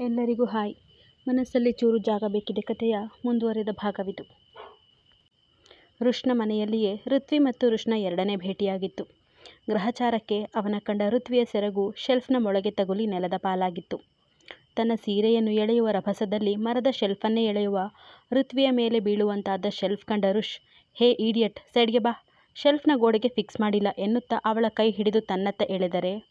ಎಲ್ಲರಿಗೂ ಹಾಯ್. ಮನಸ್ಸಲ್ಲಿ ಚೂರು ಜಾಗ ಬೇಕಿದೆ ಕಥೆಯ ಮುಂದುವರೆದ ಭಾಗವಿದು. ಋಷ್ಣ ಮನೆಯಲ್ಲಿಯೇ ಋತ್ವಿ ಮತ್ತು ಋಷ್ಣ ಎರಡನೇ ಭೇಟಿಯಾಗಿತ್ತು. ಗ್ರಹಚಾರಕ್ಕೆ ಅವನ ಕಂಡ ಋತ್ವಿಯ ಸೆರಗು ಶೆಲ್ಫ್ನ ಮೊಳಗೆ ತಗುಲಿ ನೆಲದ ಪಾಲಾಗಿತ್ತು. ತನ್ನ ಸೀರೆಯನ್ನು ಎಳೆಯುವ ರಭಸದಲ್ಲಿ ಮರದ ಶೆಲ್ಫನ್ನೇ ಎಳೆಯುವ ಋತ್ವಿಯ ಮೇಲೆ ಬೀಳುವಂತಾದ ಶೆಲ್ಫ್ ಕಂಡ ಋಷ್, ಹೇ ಈಡಿಯಟ್, ಸೈಡ್ಗೆ ಬಾ. ಶೆಲ್ಫ್ನ ಗೋಡೆಗೆ ಫಿಕ್ಸ್ ಮಾಡಿಲ್ಲ ಎನ್ನುತ್ತಾ ಅವಳ ಕೈ ಹಿಡಿದು ತನ್ನತ್ತ ಎಳೆದರೆ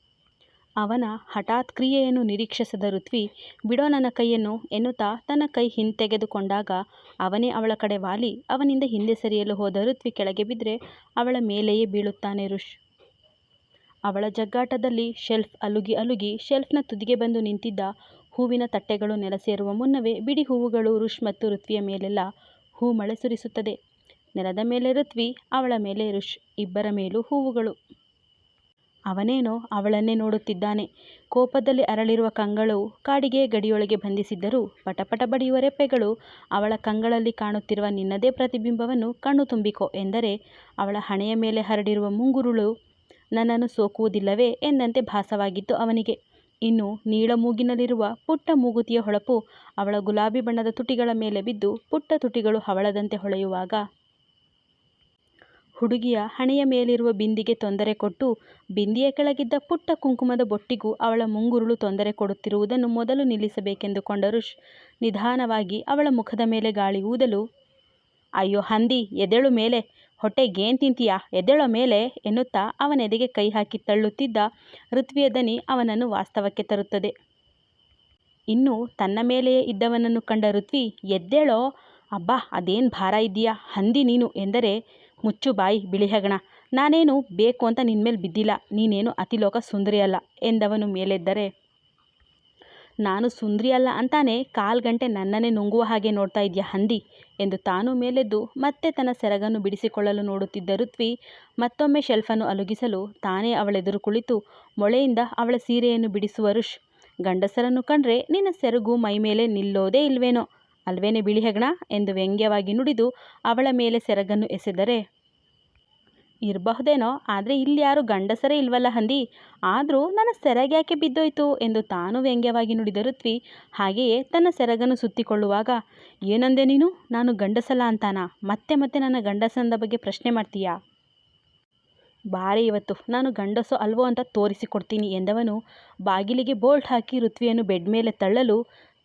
ಅವನ ಹಠಾತ್ ಕ್ರಿಯೆಯನ್ನು ನಿರೀಕ್ಷಿಸದ ಋತ್ವಿ, ಬಿಡೋ ನನ್ನ ಕೈಯನ್ನು ಎನ್ನುತ್ತಾ ತನ್ನ ಕೈ ಹಿಂತೆಗೆದುಕೊಂಡಾಗ ಅವನೇ ಅವಳ ಕಡೆ ವಾಲಿ, ಅವನಿಂದ ಹಿಂದೆ ಸರಿಯಲು ಹೋದ ಋತ್ವಿ ಕೆಳಗೆ ಬಿದ್ದರೆ ಅವಳ ಮೇಲೆಯೇ ಬೀಳುತ್ತಾನೆ ರುಷ್ ಅವಳ ಜಗ್ಗಾಟದಲ್ಲಿ ಶೆಲ್ಫ್ ಅಲುಗಿ ಅಲುಗಿ ಶೆಲ್ಫ್ನ ತುದಿಗೆ ಬಂದು ನಿಂತಿದ್ದ ಹೂವಿನ ತಟ್ಟೆಗಳು ನೆಲಸೇರುವ ಮುನ್ನವೇ ಬಿಡಿ ಹೂವುಗಳು ರುಷ್ ಮತ್ತು ಋತ್ವಿಯ ಮೇಲೆಲ್ಲ ಹೂ ಮಳೆ ಸುರಿಸುತ್ತದೆ. ನೆಲದ ಮೇಲೆ ಋತ್ವಿ, ಅವಳ ಮೇಲೆ ರುಷ್ ಇಬ್ಬರ ಮೇಲೂ ಹೂವುಗಳು. ಅವನೇನೋ ಅವಳನ್ನೇ ನೋಡುತ್ತಿದ್ದಾನೆ. ಕೋಪದಲ್ಲಿ ಅರಳಿರುವ ಕಂಗಳು ಕಾಡಿಗೆ ಗಡಿಯೊಳಗೆ ಬಂಧಿಸಿದ್ದರೂ ಪಟಪಟ ಬಡಿಯುವ ರೆಪ್ಪೆಗಳು ಅವಳ ಕಂಗಳಲ್ಲಿ ಕಾಣುತ್ತಿರುವ ನಿನ್ನದೇ ಪ್ರತಿಬಿಂಬವನ್ನು ಕಣ್ಣು ತುಂಬಿಕೋ ಎಂದರೆ ಅವಳ ಹಣೆಯ ಮೇಲೆ ಹರಡಿರುವ ಮುಂಗುರುಳು ನನ್ನನ್ನು ಸೋಕುವುದಿಲ್ಲವೇ ಎಂದಂತೆ ಭಾಸವಾಗಿತ್ತು ಅವನಿಗೆ. ಇನ್ನು ನೀಳ ಮೂಗಿನಲ್ಲಿರುವ ಪುಟ್ಟ ಮೂಗುತಿಯ ಹೊಳಪು ಅವಳ ಗುಲಾಬಿ ಬಣ್ಣದ ತುಟಿಗಳ ಮೇಲೆ ಬಿದ್ದು ಪುಟ್ಟ ತುಟಿಗಳು ಹವಳದಂತೆ ಹೊಳೆಯುವಾಗ ಹುಡುಗಿಯ ಹಣೆಯ ಮೇಲಿರುವ ಬಿಂದಿಗೆ ತೊಂದರೆ ಕೊಟ್ಟು ಬಿಂದಿಯ ಕೆಳಗಿದ್ದ ಪುಟ್ಟ ಕುಂಕುಮದ ಬೊಟ್ಟಿಗೂ ಅವಳ ಮುಂಗುರುಳು ತೊಂದರೆ ಕೊಡುತ್ತಿರುವುದನ್ನು ಮೊದಲು ನಿಲ್ಲಿಸಬೇಕೆಂದುಕೊಂಡರು ನಿಧಾನವಾಗಿ ಅವಳ ಮುಖದ ಮೇಲೆ ಗಾಳಿ ಊದಲು, ಅಯ್ಯೋ ಹಂದಿ ಎದೆಳು ಮೇಲೆ ಹೊಟ್ಟೆಗೇನ್ ತಿಂತೀಯಾ ಎದೆಳ ಮೇಲೆ ಎನ್ನುತ್ತಾ ಅವನೆದೆಗೆ ಕೈ ಹಾಕಿ ತಳ್ಳುತ್ತಿದ್ದ ಋತ್ವಿಯ ದನಿ ಅವನನ್ನು ವಾಸ್ತವಕ್ಕೆ ತರುತ್ತದೆ. ಇನ್ನು ತನ್ನ ಮೇಲೆಯೇ ಇದ್ದವನನ್ನು ಕಂಡ ಋತ್ವಿ, ಎದ್ದೇಳೋ, ಅಬ್ಬಾ, ಅದೇನು ಭಾರ ಇದೆಯಾ ಹಂದಿ ನೀನು ಎಂದರೆ ಮುಚ್ಚು ಬಾಯಿ ಬಿಳಿ ಹೆಗಣ. ನಾನೇನು ಬೇಕು ಅಂತ ನಿನ್ನ ಮೇಲೆ ಬಿದ್ದಿಲ್ಲ. ನೀನೇನು ಅತಿಲೋಕ ಸುಂದರಿ ಅಲ್ಲ ಎಂದವನು ಮೇಲೆದ್ದರೆ. ನಾನು ಸುಂದರಿ ಅಲ್ಲ ಅಂತಾನೆ ಕಾಲು ಗಂಟೆ ನನ್ನನ್ನೇ ನುಂಗುವ ಹಾಗೆ ನೋಡ್ತಾ ಇದೆಯಾ ಹಂದಿ ಎಂದು ತಾನು ಮೇಲೆದ್ದು ಮತ್ತೆ ತನ್ನ ಸೆರಗನ್ನು ಬಿಡಿಸಿಕೊಳ್ಳಲು ನೋಡುತ್ತಿದ್ದ ಋತ್ವಿ ಮತ್ತೊಮ್ಮೆ ಶೆಲ್ಫನ್ನು ಅಲುಗಿಸಲು ತಾನೇ ಅವಳೆದುರು ಕುಳಿತು ಮೊಳೆಯಿಂದ ಅವಳ ಸೀರೆಯನ್ನು ಬಿಡಿಸುವ ರುಷ್ ಗಂಡಸರನ್ನು ಕಂಡ್ರೆ ನಿನ್ನ ಸೆರಗು ಮೈಮೇಲೆ ನಿಲ್ಲೋದೇ ಇಲ್ವೇನೋ? ಅಲ್ವೇನೆ ಬಿಳಿ ಹೆಗಣ ಎಂದು ವ್ಯಂಗ್ಯವಾಗಿ ನುಡಿದು ಅವಳ ಮೇಲೆ ಸೆರಗನ್ನು ಎಸೆದರೆ, ಇರಬಹುದೇನೋ, ಆದರೆ ಇಲ್ಲಿ ಯಾರು ಗಂಡಸರೇ ಇಲ್ವಲ್ಲ ಹಂದಿ? ಆದರೂ ನನ್ನ ಸೆರಗ್ಯಾಕೆ ಬಿದ್ದೋಯ್ತು ಎಂದು ತಾನು ವ್ಯಂಗ್ಯವಾಗಿ ನುಡಿದ ಋತ್ವಿ ಹಾಗೆಯೇ ತನ್ನ ಸೆರಗನ್ನು ಸುತ್ತಿಕೊಳ್ಳುವಾಗ, ಏನಂದೆ ನೀನು? ನಾನು ಗಂಡಸಲ್ಲ ಅಂತಾನಾ? ಮತ್ತೆ ಮತ್ತೆ ನನ್ನ ಗಂಡಸನದ ಬಗ್ಗೆ ಪ್ರಶ್ನೆ ಮಾಡ್ತೀಯಾ? ಬಾರಿ ಇವತ್ತು, ನಾನು ಗಂಡಸೋ ಅಲ್ವೋ ಅಂತ ತೋರಿಸಿಕೊಡ್ತೀನಿ ಎಂದವನು ಬಾಗಿಲಿಗೆ ಬೋಲ್ಟ್ ಹಾಕಿ ಋತ್ವಿಯನ್ನು ಬೆಡ್ ಮೇಲೆ ತಳ್ಳಲು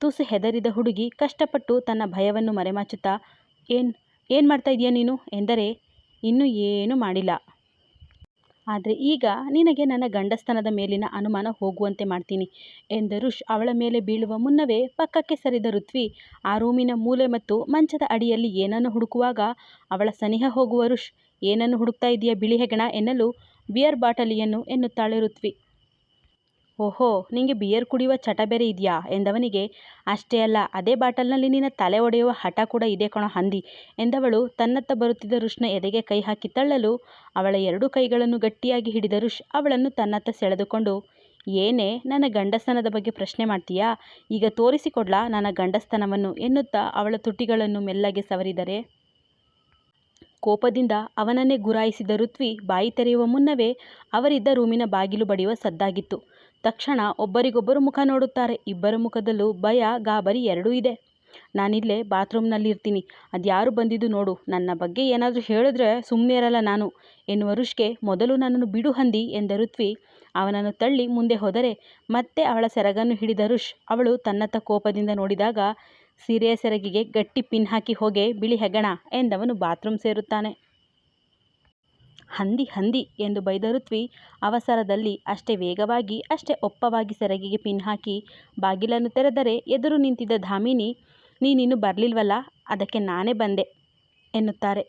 ತುಸು ಹೆದರಿದ ಹುಡುಗಿ ಕಷ್ಟಪಟ್ಟು ತನ್ನ ಭಯವನ್ನು ಮರೆಮಾಚುತ್ತಾ, ಏನು ಏನು ಮಾಡ್ತಾ ಇದೀಯ ನೀನು? ಎಂದರೆ, ಇನ್ನೂ ಏನೂ ಮಾಡಿಲ್ಲ. ಆದರೆ ಈಗ ನಿನಗೆ ನನ್ನ ಗಂಡಸ್ತನದ ಮೇಲಿನ ಅನುಮಾನ ಹೋಗುವಂತೆ ಮಾಡ್ತೀನಿ ಎಂದ ರುಷ್ ಅವಳ ಮೇಲೆ ಬೀಳುವ ಮುನ್ನವೇ ಪಕ್ಕಕ್ಕೆ ಸರಿದ ಋತ್ವಿ ಆ ರೂಮಿನ ಮೂಲೆ ಮತ್ತು ಮಂಚದ ಅಡಿಯಲ್ಲಿ ಏನನ್ನು ಹುಡುಕುವಾಗ ಅವಳ ಸನಿಹ ಹೋಗುವ ರುಷ್ ಏನನ್ನು ಹುಡುಕ್ತಾ ಇದೆಯಾ ಬಿಳಿ ಹೆಗಣ? ಎನ್ನಲು ಬಿಯರ್ ಬಾಟಲಿಯನ್ನು ಎನ್ನುತ್ತಾಳೆ ಋತ್ವಿ. ಓಹೋ, ನಿಂಗೆ ಬಿಯರ್ ಕುಡಿಯುವ ಚಟ ಬೇರೆ ಇದೆಯಾ? ಎಂದವನಿಗೆ, ಅಷ್ಟೇ ಅಲ್ಲ, ಅದೇ ಬಾಟಲ್ನಲ್ಲಿ ನಿನ್ನ ತಲೆ ಒಡೆಯುವ ಹಠ ಕೂಡ ಇದೆ ಕಣೋ ಹಂದಿ. ಎಂದವಳು, ತನ್ನತ್ತ ಬರುತ್ತಿದ್ದ ರುಷ್ನ ಎದೆಗೆ ಕೈ ಹಾಕಿ ತಳ್ಳಲು, ಅವಳ ಎರಡು ಕೈಗಳನ್ನು ಗಟ್ಟಿಯಾಗಿ ಹಿಡಿದ ರುಷ್ ಅವಳನ್ನು ತನ್ನತ್ತ ಸೆಳೆದುಕೊಂಡು, ಏನೇ, ನನ್ನ ಗಂಡಸ್ತನದ ಬಗ್ಗೆ ಪ್ರಶ್ನೆ ಮಾಡ್ತೀಯಾ? ಈಗ ತೋರಿಸಿಕೊಡ್ಲಾ ನನ್ನ ಗಂಡಸ್ತನವನ್ನು? ಎನ್ನುತ್ತಾ ಅವಳ ತುಟಿಗಳನ್ನು ಮೆಲ್ಲಗೆ ಸವರಿದರೆ. ಕೋಪದಿಂದ ಅವನನ್ನೇ ಗುರಾಯಿಸಿದ ಋತ್ವಿ ಬಾಯಿ ತೆರೆಯುವ ಮುನ್ನವೇ ಅವರಿದ್ದ ರೂಮಿನ ಬಾಗಿಲು ಬಡಿಯುವ ಸದ್ದಾಗಿತ್ತು. ತಕ್ಷಣ ಒಬ್ಬರಿಗೊಬ್ಬರು ಮುಖ ನೋಡುತ್ತಾರೆ. ಇಬ್ಬರ ಮುಖದಲ್ಲೂ ಭಯ, ಗಾಬರಿ ಎರಡೂ ಇದೆ. ನಾನಿಲ್ಲೇ ಬಾತ್ರೂಮ್ನಲ್ಲಿರ್ತೀನಿ ಅದ್ಯಾರು ಬಂದಿದ್ದು ನೋಡು. ನನ್ನ ಬಗ್ಗೆ ಏನಾದರೂ ಹೇಳಿದ್ರೆ ಸುಮ್ಮನೆ ಇರಲ್ಲ ನಾನು. ಎನ್ನುವ ರುಷ್ಕೆ ಮೊದಲು ನನ್ನನ್ನು ಬಿಡು ಹಂದಿ ಎಂದ ಋತ್ವಿ ಅವನನ್ನು ತಳ್ಳಿ ಮುಂದೆ ಹೋದರೆ ಮತ್ತೆ ಅವಳ ಸೆರಗನ್ನು ಹಿಡಿದ ರುಷ್ ಅವಳು ತನ್ನತ್ತ ಕೋಪದಿಂದ ನೋಡಿದಾಗ ಸೀರೆಯ ಸೆರಗಿಗೆ ಗಟ್ಟಿ ಪಿನ್ ಹಾಕಿ ಹೋಗೆ, ಬಿಳಿ ಹೆಗಣ ಎಂದವನು ಬಾತ್ರೂಮ್ ಸೇರುತ್ತಾನೆ. ಹಂದಿ ಹಂದಿ ಎಂದು ಬೈದ ಋತ್ವಿ ಅವಸರದಲ್ಲಿ ಅಷ್ಟೇ ವೇಗವಾಗಿ, ಅಷ್ಟೇ ಒಪ್ಪವಾಗಿ ಸೆರಗಿಗೆ ಪಿನ್ ಹಾಕಿ, ಬಾಗಿಲನ್ನು ತೆರೆದರೆ ಎದುರು ನಿಂತಿದ್ದ ಧಾಮಿನಿ, ನೀನಿನ್ನು ಬರಲಿಲ್ವಲ್ಲ, ಅದಕ್ಕೆ ನಾನೇ ಬಂದೆ, ಎನ್ನುತ್ತಾರೆ.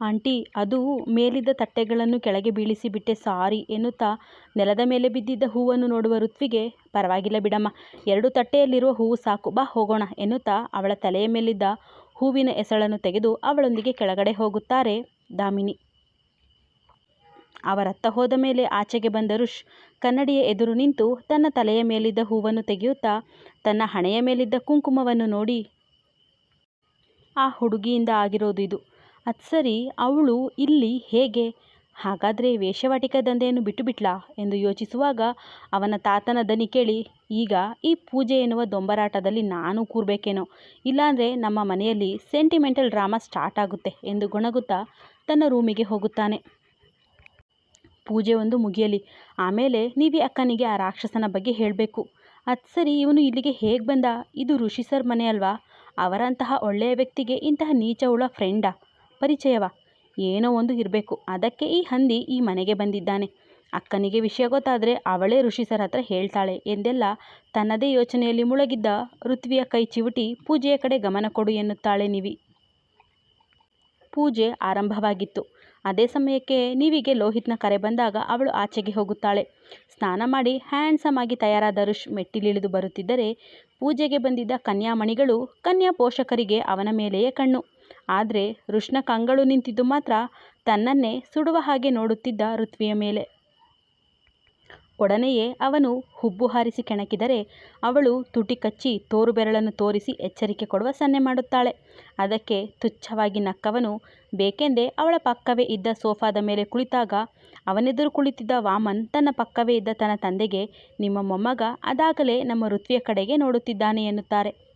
ಆಂಟಿ, ಅದು ಮೇಲಿದ್ದ ತಟ್ಟೆಗಳನ್ನು ಕೆಳಗೆ ಬೀಳಿಸಿ ಬಿಟ್ಟೆ ಸಾರಿ, ಎನ್ನುತ್ತಾ ನೆಲದ ಮೇಲೆ ಬಿದ್ದಿದ್ದ ಹೂವನ್ನು ನೋಡುವ ಋತ್ವಿಗೆ, ಪರವಾಗಿಲ್ಲ ಬಿಡಮ್ಮ, ಎರಡು ತಟ್ಟೆಯಲ್ಲಿರುವ ಹೂವು ಸಾಕು, ಬಾ ಹೋಗೋಣ, ಎನ್ನುತ್ತಾ ಅವಳ ತಲೆಯ ಮೇಲಿದ್ದ ಹೂವಿನ ಎಸಳನ್ನು ತೆಗೆದು ಅವಳೊಂದಿಗೆ ಕೆಳಗಡೆ ಹೋಗುತ್ತಾರೆ. ದಾಮಿನಿ. ಅವರತ್ತ ಹೋದ ಮೇಲೆ ಆಚೆಗೆ ಬಂದ ರುಷ್ ಕನ್ನಡಿಯ ಎದುರು ನಿಂತು ತನ್ನ ತಲೆಯ ಮೇಲಿದ್ದ ಹೂವನ್ನು ತೆಗೆಯುತ್ತಾ ತನ್ನ ಹಣೆಯ ಮೇಲಿದ್ದ ಕುಂಕುಮವನ್ನು ನೋಡಿ, ಆ ಹುಡುಗಿಯಿಂದ ಆಗಿರೋದು ಇದು. ಅದು ಅವಳು ಇಲ್ಲಿ ಹೇಗೆ ಹಾಗಾದರೆ ವೇಶ್ಯಾವಾಟಿಕೆ ದಂಧೆಯನ್ನು ಬಿಟ್ಟು ಬಿಟ್ಲಾ ಎಂದು ಯೋಚಿಸುವಾಗ ಅವನ ತಾತನ ದನಿ ಕೇಳಿ, ಈಗ ಈ ಪೂಜೆ ಎನ್ನುವ ದೊಂಬರಾಟದಲ್ಲಿ ನಾನು ಕೂರ್ಬೇಕೇನೋ? ಇಲ್ಲಾಂದರೆ ನಮ್ಮ ಮನೆಯಲ್ಲಿ ಸೆಂಟಿಮೆಂಟಲ್ ಡ್ರಾಮಾ ಸ್ಟಾರ್ಟ್ ಆಗುತ್ತೆ ಎಂದು ಗೊಣಗುತ್ತಾ ತನ್ನ ರೂಮಿಗೆ ಹೋಗುತ್ತಾನೆ. ಪೂಜೆ ಒಂದು ಮುಗಿಯಲಿ. ಆಮೇಲೆ ನೀವಿ ಅಕ್ಕನಿಗೆ ಆ ರಾಕ್ಷಸನ ಬಗ್ಗೆ ಹೇಳಬೇಕು. ಅದು ಸರಿ, ಇವನು ಇಲ್ಲಿಗೆ ಹೇಗೆ ಬಂದ? ಇದು ಋಷಿ ಸರ್ ಮನೆ ಅಲ್ವಾ? ಅವರಂತಹ ಒಳ್ಳೆಯ ವ್ಯಕ್ತಿಗೆ ಇಂತಹ ನೀಚ ಹುಳ ಫ್ರೆಂಡಾ ಪರಿಚಯವಾ? ಏನೋ ಒಂದು ಇರಬೇಕು. ಅದಕ್ಕೆ ಈ ಹಂದಿ ಈ ಮನೆಗೆ ಬಂದಿದ್ದಾನೆ. ಅಕ್ಕನಿಗೆ ವಿಷಯ ಗೊತ್ತಾದರೆ ಅವಳೇ ಋಷಿ ಸರ್ ಹತ್ರ ಹೇಳ್ತಾಳೆ ಎಂದೆಲ್ಲ ತನ್ನದೇ ಯೋಚನೆಯಲ್ಲಿ ಮುಳುಗಿದ್ದ ಋತ್ವಿಯ ಕೈ ಚಿವುಟಿ ಪೂಜೆಯ ಕಡೆ ಗಮನ ಕೊಡು ಎನ್ನುತ್ತಾಳೆ ನಿವಿ. ಪೂಜೆ ಆರಂಭವಾಗಿತ್ತು. ಅದೇ ಸಮಯಕ್ಕೆ ನೀವಿಗೆ ಲೋಹಿತ್ನ ಕರೆ ಬಂದಾಗ ಅವಳು ಆಚೆಗೆ ಹೋಗುತ್ತಾಳೆ. ಸ್ನಾನ ಮಾಡಿ ಹ್ಯಾಂಡ್ಸಮ್ ಆಗಿ ತಯಾರಾದ ಋಷ್ ಮೆಟ್ಟಿಲಿಳಿದು ಬರುತ್ತಿದ್ದರೆ ಪೂಜೆಗೆ ಬಂದಿದ್ದ ಕನ್ಯಾಮಣಿಗಳು ಕನ್ಯಾ ಪೋಷಕರಿಗೆ ಅವನ ಮೇಲೆಯೇ ಕಣ್ಣು. ಆದರೆ ಋಷ್ನ ಕಂಗಳು ನಿಂತಿದ್ದು ಮಾತ್ರ ತನ್ನನ್ನೇ ಸುಡುವ ಹಾಗೆ ನೋಡುತ್ತಿದ್ದ ಋತ್ವಿಯ ಮೇಲೆ. ಒಡನೆಯೇ ಅವನು ಹುಬ್ಬು ಹಾರಿಸಿ ಕೆಣಕಿದರೆ ಅವಳು ತುಟಿ ಕಚ್ಚಿ ತೋರು ಬೆರಳನ್ನು ತೋರಿಸಿ ಎಚ್ಚರಿಕೆ ಕೊಡುವ ಸನ್ನೆ ಮಾಡುತ್ತಾಳೆ. ಅದಕ್ಕೆ ತುಚ್ಛವಾಗಿ ನಕ್ಕವನು, ಬೇಕೆಂದೇ ಅವಳ ಪಕ್ಕವೇ ಇದ್ದ ಸೋಫಾದ ಮೇಲೆ ಕುಳಿತಾಗ ಅವನೆದುರು ಕುಳಿತಿದ್ದ ವಾಮನ್ ತನ್ನ ಪಕ್ಕವೇ ಇದ್ದ ತನ್ನ ತಂದೆಗೆ, ನಿಮ್ಮ ಮೊಮ್ಮಗ ಅದಾಗಲೇ ನಮ್ಮ ಋತ್ವಿಯ ಕಡೆಗೆ ನೋಡುತ್ತಿದ್ದಾನೆ ಎನ್ನುತ್ತಾರೆ.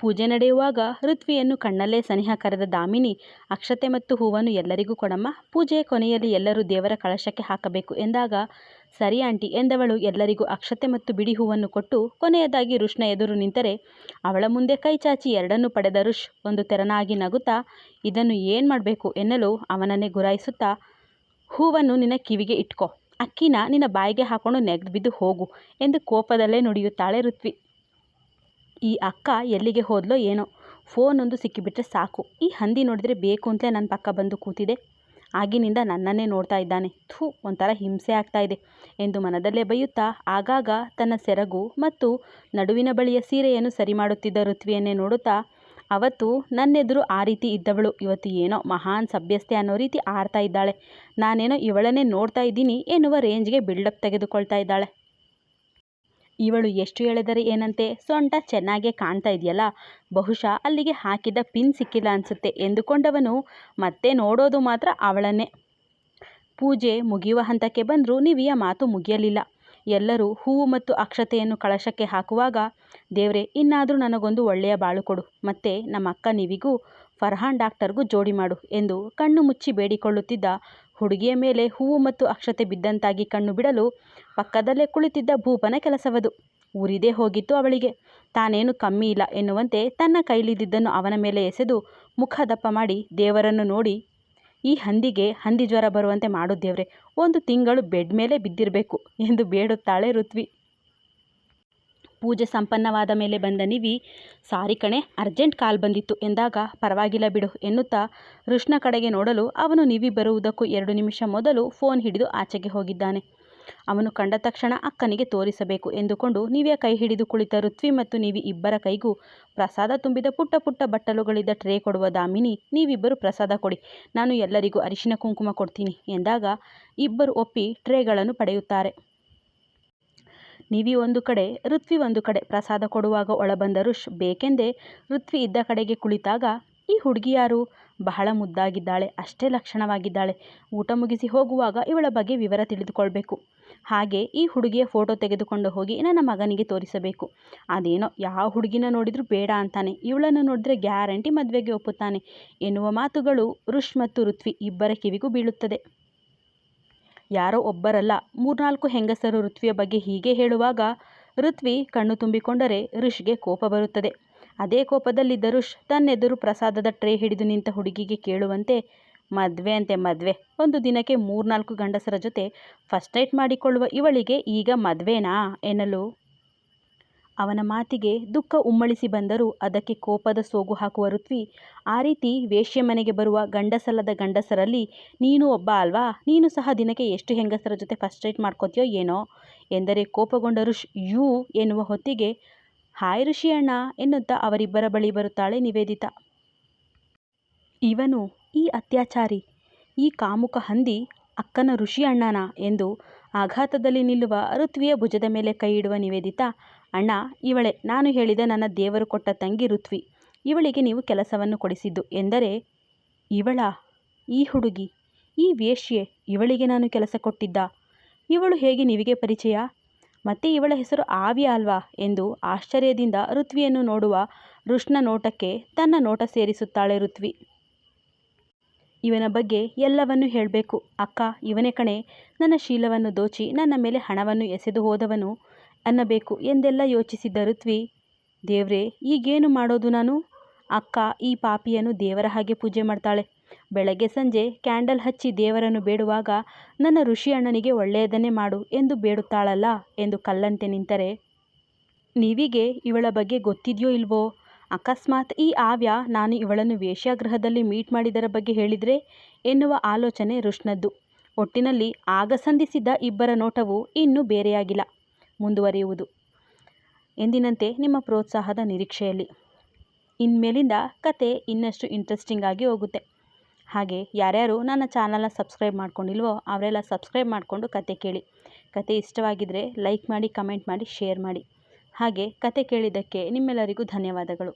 ಪೂಜೆ ನಡೆಯುವಾಗ ಋತ್ವಿಯನ್ನು ಕಣ್ಣಲ್ಲೇ ಸನಿಹ ಕರೆದ ದಾಮಿನಿ, ಅಕ್ಷತೆ ಮತ್ತು ಹೂವನ್ನು ಎಲ್ಲರಿಗೂ ಕೊಡಮ್ಮ, ಪೂಜೆಯ ಕೊನೆಯಲ್ಲಿ ಎಲ್ಲರೂ ದೇವರ ಕಳಶಕ್ಕೆ ಹಾಕಬೇಕು ಎಂದಾಗ, ಸರಿ ಆಂಟಿ ಎಂದವಳು ಎಲ್ಲರಿಗೂ ಅಕ್ಷತೆ ಮತ್ತು ಬಿಡಿ ಹೂವನ್ನು ಕೊಟ್ಟು ಕೊನೆಯದಾಗಿ ಋಷ್ನ ಎದುರು ನಿಂತರೆ, ಅವಳ ಮುಂದೆ ಕೈ ಚಾಚಿ ಎರಡನ್ನೂ ಪಡೆದ ಋಷ್ ಒಂದು ತೆರನಾಗಿ ನಗುತ್ತಾ, ಇದನ್ನು ಏನು ಮಾಡಬೇಕು ಎನ್ನಲು ಅವನನ್ನೇ ಗುರಾಯಿಸುತ್ತಾ, ಹೂವನ್ನು ನಿನ್ನ ಕಿವಿಗೆ ಇಟ್ಕೋ, ಅಕ್ಕಿನ ನಿನ್ನ ಬಾಯಿಗೆ ಹಾಕೊಂಡು ನೆಗೆದು ಬಿದ್ದು ಹೋಗು ಎಂದು ಕೋಪದಲ್ಲೇ ನುಡಿಯುತ್ತಾಳೆ ಋತ್ವಿ. ಈ ಅಕ್ಕ ಎಲ್ಲಿಗೆ ಹೋದ್ಲೋ ಏನೋ. ಫೋನ್ ಒಂದು ಸಿಕ್ಕಿಬಿಟ್ರೆ ಸಾಕು. ಈ ಹಂದಿ ನೋಡಿದರೆ ಬೇಕು ಅಂತಲೇ ನನ್ನ ಪಕ್ಕ ಬಂದು ಕೂತಿದೆ. ಆಗಿನಿಂದ ನನ್ನನ್ನೇ ನೋಡ್ತಾ ಇದ್ದಾನೆ. ಥೂ, ಒಂಥರ ಹಿಂಸೆ ಆಗ್ತಾ ಇದೆ ಎಂದು ಮನದಲ್ಲೇ ಬೈಯುತ್ತಾ, ಆಗಾಗ ತನ್ನ ಸೆರಗು ಮತ್ತು ನಡುವಿನ ಬಳಿಯ ಸೀರೆಯನ್ನು ಸರಿ ಮಾಡುತ್ತಿದ್ದ ಋತ್ವಿಯನ್ನೇ ನೋಡುತ್ತಾ, ಅವತ್ತು ನನ್ನೆದುರು ಆ ರೀತಿ ಇದ್ದವಳು. ಇವತ್ತು ಏನೋ ಮಹಾನ್ ಸಭ್ಯಸ್ಥೆ ಅನ್ನೋ ರೀತಿ ಆಡ್ತಾ ಇದ್ದಾಳೆ. ನಾನೇನೋ ಇವಳನ್ನೇ ನೋಡ್ತಾ ಇದ್ದೀನಿ ಎನ್ನುವ ರೇಂಜ್ಗೆ ಬಿಲ್ಡಪ್ ತೆಗೆದುಕೊಳ್ತಾ ಇದ್ದಾಳೆ. ಇವಳು ಎಷ್ಟು ಎಳೆದರೆ ಏನಂತೆ? ಸೊಂಟ ಚೆನ್ನಾಗೇ ಕಾಣ್ತಾ ಇದೆಯಲ್ಲ? ಬಹುಶಃ ಅಲ್ಲಿಗೆ ಹಾಕಿದ ಪಿನ್ ಸಿಕ್ಕಿಲ್ಲ ಅನಿಸುತ್ತೆ ಎಂದುಕೊಂಡವನು, ಮತ್ತೆ ನೋಡೋದು ಮಾತ್ರ ಅವಳನ್ನೇ. ಪೂಜೆ ಮುಗಿಯುವ ಹಂತಕ್ಕೆ ಬಂದರೂ ನಿವಿಯ ಮಾತು ಮುಗಿಯಲಿಲ್ಲ. ಎಲ್ಲರೂ ಹೂವು ಮತ್ತು ಅಕ್ಷತೆಯನ್ನು ಕಳಶಕ್ಕೆ ಹಾಕುವಾಗ, ದೇವ್ರೆ, ಇನ್ನಾದರೂ ನನಗೊಂದು ಒಳ್ಳೆಯ ಬಾಳು ಕೊಡು. ಮತ್ತು ನಮ್ಮ ಅಕ್ಕ ನಿವಿಗೂ, ಫರ್ಹಾನ್ ಡಾಕ್ಟರ್ಗೂ ಜೋಡಿ ಮಾಡು ಎಂದು ಕಣ್ಣು ಮುಚ್ಚಿ ಬೇಡಿಕೊಳ್ಳುತ್ತಿದ್ದ ಹುಡುಗಿಯ ಮೇಲೆ ಹೂವು ಮತ್ತು ಅಕ್ಷತೆ ಬಿದ್ದಂತಾಗಿ ಕಣ್ಣು ಬಿಡಲು ಪಕ್ಕದಲ್ಲೇ ಕುಳಿತಿದ್ದ ಭೂಪನ ಕೆಲಸವದು. ಉರಿದೇ ಹೋಗಿತ್ತು ಅವಳಿಗೆ. ತಾನೇನು ಕಮ್ಮಿ ಇಲ್ಲ ಎನ್ನುವಂತೆ ತನ್ನ ಕೈಲಿದ್ದನ್ನು ಅವನ ಮೇಲೆ ಎಸೆದು ಮುಖ ದಪ್ಪ ಮಾಡಿ ದೇವರನ್ನು ನೋಡಿ, ಈ ಹಂದಿಗೆ ಹಂದಿ ಜ್ವರ ಬರುವಂತೆ ಮಾಡು ದೇವ್ರೆ, ಒಂದು ತಿಂಗಳು ಬೆಡ್ ಮೇಲೆ ಬಿದ್ದಿರಬೇಕು ಎಂದು ಬೇಡುತ್ತಾಳೆ ಋತ್ವಿ. ಪೂಜೆ ಸಂಪನ್ನವಾದ ಮೇಲೆ ಬಂದ ನಿವಿ, ಸಾರಿ ಕಣೆ, ಅರ್ಜೆಂಟ್ ಕಾಲ್ ಬಂದಿತ್ತು. ಎಂದಾಗ, ಪರವಾಗಿಲ್ಲ ಬಿಡು ಎನ್ನುತ್ತಾ ಋಷ್ಣ ಕಡೆಗೆ ನೋಡಲು ಅವನು ನಿವಿ ಬರುವುದಕ್ಕೂ ಎರಡು ನಿಮಿಷ ಮೊದಲು ಫೋನ್ ಹಿಡಿದು ಆಚೆಗೆ ಹೋಗಿದ್ದಾನೆ. ಅವನು ಕಂಡ ತಕ್ಷಣ ಅಕ್ಕನಿಗೆ ತೋರಿಸಬೇಕು ಎಂದುಕೊಂಡು ನೀವೇ ಕೈ ಹಿಡಿದು ಕುಳಿತ ಋತ್ವಿ ಮತ್ತು ನೀವಿ ಇಬ್ಬರ ಕೈಗೂ ಪ್ರಸಾದ ತುಂಬಿದ ಪುಟ್ಟ ಪುಟ್ಟ ಬಟ್ಟಲುಗಳಿದ್ದ ಟ್ರೇ ಕೊಡುವ ದಾಮಿನಿ, ನೀವಿಬ್ಬರು ಪ್ರಸಾದ ಕೊಡಿ. ನಾನು ಎಲ್ಲರಿಗೂ ಅರಿಶಿನ ಕುಂಕುಮ ಕೊಡ್ತೀನಿ ಎಂದಾಗ ಇಬ್ಬರು ಒಪ್ಪಿ ಟ್ರೇಗಳನ್ನು ಪಡೆಯುತ್ತಾರೆ. ನೀವಿ ಒಂದು ಕಡೆ, ಋತ್ವಿ ಒಂದು ಕಡೆ ಪ್ರಸಾದ ಕೊಡುವಾಗ ಒಳಬಂದ ರುಷ್ ಬೇಕೆಂದೇ ಋತ್ವಿ ಇದ್ದ ಕಡೆಗೆ ಕುಳಿತಾಗ, ಈ ಹುಡುಗಿ ಯಾರು? ಬಹಳ ಮುದ್ದಾಗಿದ್ದಾಳೆ, ಅಷ್ಟೇ ಲಕ್ಷಣವಾಗಿದ್ದಾಳೆ. ಊಟ ಮುಗಿಸಿ ಹೋಗುವಾಗ ಇವಳ ಬಗ್ಗೆ ವಿವರ ತಿಳಿದುಕೊಳ್ಬೇಕು. ಹಾಗೆ ಈ ಹುಡುಗಿಯ ಫೋಟೋ ತೆಗೆದುಕೊಂಡು ಹೋಗಿ ನನ್ನ ಮಗನಿಗೆ ತೋರಿಸಬೇಕು. ಅದೇನೋ, ಯಾವ ಹುಡುಗಿನ ನೋಡಿದರೂ ಬೇಡ ಅಂತಾನೆ. ಇವಳನ್ನು ನೋಡಿದರೆ ಗ್ಯಾರಂಟಿ ಮದುವೆಗೆ ಒಪ್ಪುತ್ತಾನೆ ಎನ್ನುವ ಮಾತುಗಳು ಋಷ್ ಮತ್ತು ಋತ್ವಿ ಇಬ್ಬರ ಕಿವಿಗೂ ಬೀಳುತ್ತದೆ. ಯಾರೋ ಒಬ್ಬರಲ್ಲ. ಮೂರ್ನಾಲ್ಕು ಹೆಂಗಸರು ಋತ್ವಿಯ ಬಗ್ಗೆ ಹೀಗೆ ಹೇಳುವಾಗ ಋತ್ವಿ ಕಣ್ಣು ತುಂಬಿಕೊಂಡರೆ ಋಷ್ಗೆ ಕೋಪ ಬರುತ್ತದೆ. ಅದೇ ಕೋಪದಲ್ಲಿದ್ದ ಋಷ್ ತನ್ನೆದುರು ಪ್ರಸಾದದ ಟ್ರೇ ಹಿಡಿದು ನಿಂತ ಹುಡುಗಿಗೆ ಕೇಳುವಂತೆ, ಮದ್ವೆ ಅಂತೆ ಮದ್ವೆ. ಒಂದು ದಿನಕ್ಕೆ ಮೂರ್ನಾಲ್ಕು ಗಂಡಸರ ಜೊತೆ ಫಸ್ಟ್ ನೈಟ್ ಮಾಡಿಕೊಳ್ಳುವ ಇವಳಿಗೆ ಈಗ ಮದುವೆನಾ? ಎನ್ನಲು ಅವನ ಮಾತಿಗೆ ದುಃಖ ಉಮ್ಮಳಿಸಿ ಬಂದರೂ ಅದಕ್ಕೆ ಕೋಪದ ಸೋಗು ಹಾಕುವ ಋತ್ವಿ, ಆ ರೀತಿ ವೇಶ್ಯ ಮನೆಗೆ ಬರುವ ಗಂಡಸಲ್ಲದ ಗಂಡಸರಲ್ಲಿ, ನೀನು ಒಬ್ಬ ಅಲ್ವಾ? ನೀನು ಸಹ ದಿನಕ್ಕೆ ಎಷ್ಟು ಹೆಂಗಸರ ಜೊತೆ ಫಸ್ಟ್ ರೇಟ್ ಮಾಡ್ಕೋತೀಯೋ ಏನೋ? ಎಂದರೆ ಕೋಪಗೊಂಡ ಋಷ್, ಯು ಎನ್ನುವ ಹೊತ್ತಿಗೆ, ಹಾಯ್ ಋಷಿ ಅಣ್ಣ ಎನ್ನುತ್ತಾ ಅವರಿಬ್ಬರ ಬಳಿ ಬರುತ್ತಾಳೆ ನಿವೇದಿತಾ. ಇವನು, ಈ ಅತ್ಯಾಚಾರಿ, ಈ ಕಾಮುಕ ಹಂದಿ ಅಕ್ಕನ ಋಷಿ ಅಣ್ಣನ ಎಂದು ಆಘಾತದಲ್ಲಿ ನಿಲ್ಲುವ ಋತ್ವಿಯ ಭುಜದ ಮೇಲೆ ಕೈಯಿಡುವ ನಿವೇದಿತ, ಅಣ್ಣ, ಇವಳೆ, ನಾನು ಹೇಳಿದ ನನ್ನ ದೇವರು ಕೊಟ್ಟ ತಂಗಿ ಋತ್ವಿ, ಇವಳಿಗೆ ನೀವು ಕೆಲಸವನ್ನು ಕೊಡಿಸಿದ್ದು ಎಂದರೆ, ಇವಳ, ಈ ಹುಡುಗಿ, ಈ ವೇಶ್ಯೆ, ಇವಳಿಗೆ ನಾನು ಕೆಲಸ ಕೊಟ್ಟಿದ್ದ, ಇವಳು ಹೇಗೆ ನಿವಿಗೆ ಪರಿಚಯ? ಮತ್ತೆ ಇವಳ ಹೆಸರು ಆವಿ ಅಲ್ವಾ? ಎಂದು ಆಶ್ಚರ್ಯದಿಂದ ಋತ್ವಿಯನ್ನು ನೋಡುವ ರುಷ್ನ ನೋಟಕ್ಕೆ ತನ್ನ ನೋಟ ಸೇರಿಸುತ್ತಾಳೆ ಋತ್ವಿ. ಇವನ ಬಗ್ಗೆ ಎಲ್ಲವನ್ನೂ ಹೇಳಬೇಕು. ಅಕ್ಕ, ಇವನೇ ಕಣೆ, ನನ್ನ ಶೀಲವನ್ನು ದೋಚಿ ನನ್ನ ಮೇಲೆ ಹಣವನ್ನು ಎಸೆದು ಹೋದವನು ಅನ್ನಬೇಕು ಎಂದೆಲ್ಲ ಯೋಚಿಸಿದ್ದ ಋತ್ವಿ, ದೇವ್ರೇ, ಈಗೇನು ಮಾಡೋದು ನಾನು? ಅಕ್ಕ, ಈ ಪಾಪಿಯನ್ನು ದೇವರ ಹಾಗೆ ಪೂಜೆ ಮಾಡ್ತಾಳೆ. ಬೆಳಗ್ಗೆ ಸಂಜೆ ಕ್ಯಾಂಡಲ್ ಹಚ್ಚಿ ದೇವರನ್ನು ಬೇಡುವಾಗ ನನ್ನ ಋಷಿ ಅಣ್ಣನಿಗೆ ಒಳ್ಳೆಯದನ್ನೇ ಮಾಡು ಎಂದು ಬೇಡುತ್ತಾಳಲ್ಲ ಎಂದು ಕಲ್ಲಂತೆ ನಿಂತರೆ, ನೀವಿಗೆ ಇವಳ ಬಗ್ಗೆ ಗೊತ್ತಿದೆಯೋ ಇಲ್ವೋ? ಅಕಸ್ಮಾತ್ ಈ ಆವ್ಯ ನಾನು ಇವಳನ್ನು ವೇಶ್ಯಾಗೃಹದಲ್ಲಿ ಮೀಟ್ ಮಾಡಿದರ ಬಗ್ಗೆ ಹೇಳಿದರೆ ಎನ್ನುವ ಆಲೋಚನೆ ರುಷ್ನದ್ದು. ಒಟ್ಟಿನಲ್ಲಿ ಆಗ ಸಂಧಿಸಿದ್ದ ಇಬ್ಬರ ನೋಟವು ಇನ್ನೂ ಬೇರೆಯಾಗಿಲ್ಲ. ಮುಂದುವರಿಯುವುದು. ಎಂದಿನಂತೆ ನಿಮ್ಮ ಪ್ರೋತ್ಸಾಹದ ನಿರೀಕ್ಷೆಯಲ್ಲಿ. ಇನ್ಮೇಲಿಂದ ಕತೆ ಇನ್ನಷ್ಟು ಇಂಟ್ರೆಸ್ಟಿಂಗ್ ಆಗಿ ಹೋಗುತ್ತೆ. ಹಾಗೆ ಯಾರ್ಯಾರು ನನ್ನ ಚಾನಲ್ನ ಸಬ್ಸ್ಕ್ರೈಬ್ ಮಾಡ್ಕೊಂಡಿಲ್ವೋ ಅವರೆಲ್ಲ ಸಬ್ಸ್ಕ್ರೈಬ್ ಮಾಡಿಕೊಂಡು ಕತೆ ಕೇಳಿ. ಕತೆ ಇಷ್ಟವಾಗಿದ್ದರೆ ಲೈಕ್ ಮಾಡಿ, ಕಮೆಂಟ್ ಮಾಡಿ, ಶೇರ್ ಮಾಡಿ. ಹಾಗೆ ಕತೆ ಕೇಳಿದ್ದಕ್ಕೆ ನಿಮ್ಮೆಲ್ಲರಿಗೂ ಧನ್ಯವಾದಗಳು.